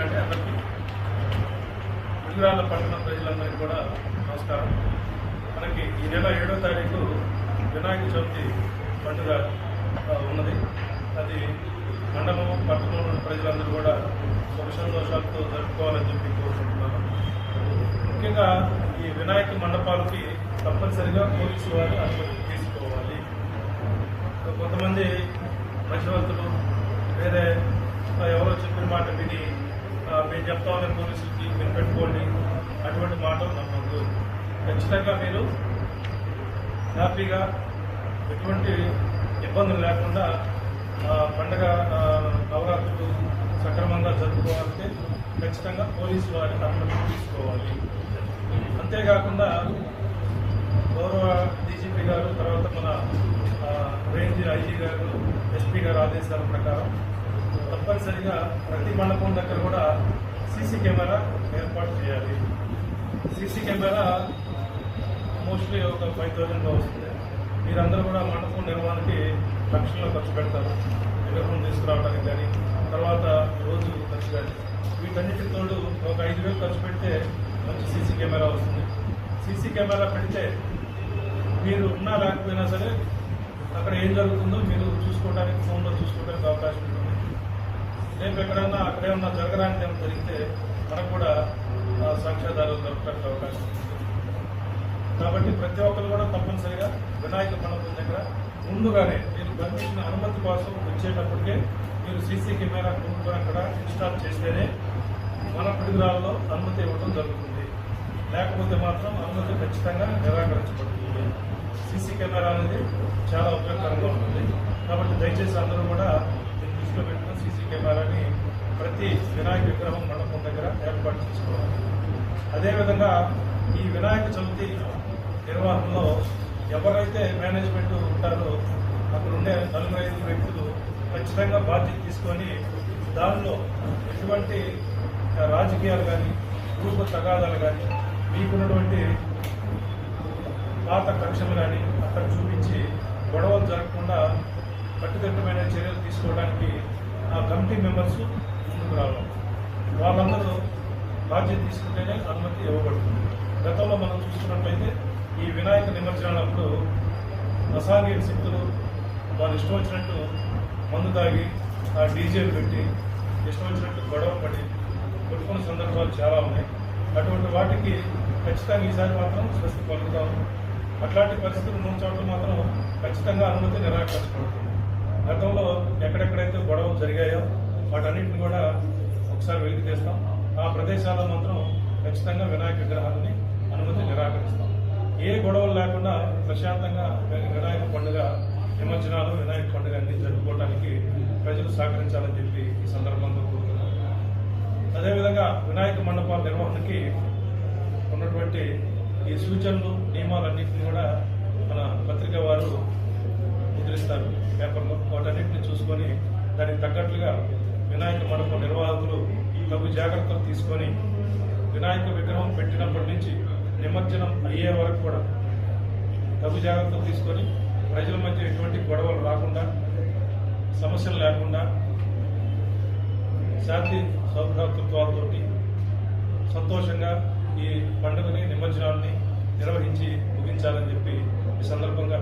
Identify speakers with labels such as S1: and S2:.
S1: ఎందుకంటే అందరికీ గుజరాల పట్టణ ప్రజలందరికీ కూడా నమస్కారం. మనకి ఈ నెల ఏడో తారీఖు వినాయక చవితి పండుగ ఉన్నది. అది మండలం పట్టణంలో ప్రజలందరూ కూడా సుఖ సంతోషాలతో జరుపుకోవాలని చెప్పి కోరుకుంటున్నాను. ముఖ్యంగా ఈ వినాయక మండపాలకి తప్పనిసరిగా పోలీసు వారు అనుమతి తీసుకోవాలి. కొంతమంది మధ్యవర్తులు వేరే ఎవరో చెప్పిన మాట విని ఆ, చెప్తా చెప్తామని పోలీసులకి మీరు పెట్టుకోండి. అటువంటి మాటలు నమ్మద్దు. ఖచ్చితంగా మీరు హ్యాపీగా ఎటువంటి ఇబ్బందులు లేకుండా పండగ నవరాత్రులు సక్రమంగా జరుపుకోవాలంటే ఖచ్చితంగా పోలీసు వారి అనుమతి తీసుకోవాలి. అంతేకాకుండా గౌరవ డీజీపీ గారు తర్వాత మన రేంజ్ ఐజీ గారు ఎస్పీ గారు ఆదేశాల ప్రకారం తప్పనిసరిగా ప్రతి మండపం దగ్గర కూడా సీసీ కెమెరా ఏర్పాటు చేయాలి. సీసీ కెమెరా మోస్ట్లీ ఒక ఫైవ్ థౌజండ్లో వస్తుంది. మీరందరూ కూడా మండపం నిర్మాణానికి లక్షల్లో ఖర్చు పెడతారు. విగ్రహం తీసుకురావడానికి కానీ తర్వాత రోజు ఖర్చు కానీ వీటన్నిటి తోడు ఒక ఐదు వేలు ఖర్చు పెడితే మంచి సీసీ కెమెరా వస్తుంది. సీసీ కెమెరా పెడితే మీరు ఉన్నా లేకపోయినా సరే అక్కడ ఏం జరుగుతుందో మీరు చూసుకోవడానికి ఫోన్లో చూసుకోవడానికి అవకాశం ఉంటుంది. రేపు ఎక్కడన్నా అక్కడే ఉన్న జరగడానికి ఏమైనా జరిగితే మనకు కూడా ఆ, సాక్ష్యాధారాలు దొరకడానికి అవకాశం ఉంటుంది కాబట్టి ప్రతి ఒక్కరు కూడా తప్పనిసరిగా వినాయక మండపం దగ్గర ముందుగానే మీరు పర్మిషన్ అనుమతి కోసం వచ్చేటప్పటికే మీరు సీసీ కెమెరా ముందుగా అక్కడ ఇన్స్టాల్ చేస్తేనే మన పిడుగురాల్లో అనుమతి ఇవ్వడం జరుగుతుంది. లేకపోతే మాత్రం అనుమతి ఖచ్చితంగా నిరాకరించబడుతుంది. సీసీ కెమెరా అనేది చాలా ఉపయోగకరంగా ఉంటుంది. కాబట్టి దయచేసి అందరూ కూడా దీన్ని దృష్టిలో పెట్టుకుని సీసీ కెమెరా వినాయక విగ్రహం మండపం దగ్గర ఏర్పాటు చేసుకోవాలి. అదేవిధంగా ఈ వినాయక చవితి నిర్వహణలో ఎవరైతే మేనేజ్మెంట్ ఉంటారో అక్కడ ఉండే నలుగురు ఐదు వ్యక్తులు ఖచ్చితంగా బాధ్యత తీసుకొని దానిలో ఎటువంటి రాజకీయాలు కానీ గ్రూప్ తగాదాలు కానీ మీకున్నటువంటి పాత కక్షలు కానీ అక్కడ చూపించి గొడవలు జరగకుండా కట్టుదిట్టమైన చర్యలు తీసుకోవడానికి ఆ కమిటీ మెంబర్స్ ముందుకు వాళ్ళందరూ బాధ్యత తీసుకుంటేనే అనుమతి ఇవ్వబడుతుంది. గతంలో మనం చూసుకున్నట్లయితే ఈ వినాయక నిమజ్జనాలప్పుడు అసాంఘిక శక్తులు వాళ్ళు ఇష్టం వచ్చినట్టు మందు తాగి ఆ డీజేలు పెట్టి ఇష్టం వచ్చినట్టు గొడవ పడి కొట్టుకున్న సందర్భాలు చాలా ఉన్నాయి. అటువంటి వాటికి ఖచ్చితంగా ఈసారి మాత్రం స్వస్తి పలుకుతాము అట్లాంటి పరిస్థితులు ఉన్న చోట్ల మాత్రం ఖచ్చితంగా అనుమతి నిరాకరించబడుతుంది. గతంలో ఎక్కడెక్కడైతే గొడవ జరిగింది వాటన్నిటిని కూడా ఒకసారి వెలికి తీస్తాం ఆ ప్రదేశాల్లో మాత్రం ఖచ్చితంగా వినాయక విగ్రహాలని అనుమతి నిరాకరిస్తాం. ఏ గొడవలు లేకుండా ప్రశాంతంగా వినాయక పండుగ నిమజ్జనాలు వినాయక పండుగ అన్ని జరుపుకోవడానికి ప్రజలు సహకరించాలని చెప్పి ఈ సందర్భంగా కోరుతున్నాం. అదేవిధంగా వినాయక మండపాల నిర్వహణకి ఉన్నటువంటి ఈ సూచనలు నియమాలన్నింటినీ కూడా మన పత్రిక వారు ముద్రిస్తారు. పేపర్లో వాటన్నింటినీ చూసుకొని దానికి తగ్గట్లుగా వినాయక మండపం నిర్వాహకులు తగు జాగ్రత్తలు తీసుకొని వినాయక విగ్రహం పెట్టినప్పటి నుంచి నిమజ్జనం అయ్యే వరకు కూడా తగు జాగ్రత్తలు తీసుకొని ప్రజల మధ్య ఎటువంటి గొడవలు రాకుండా సమస్యలు లేకుండా శాంతి సౌభ్రాతృత్వాలతోటి సంతోషంగా ఈ పండుగని నిమజ్జనాన్ని నిర్వహించి ముగించాలని చెప్పి ఈ సందర్భంగా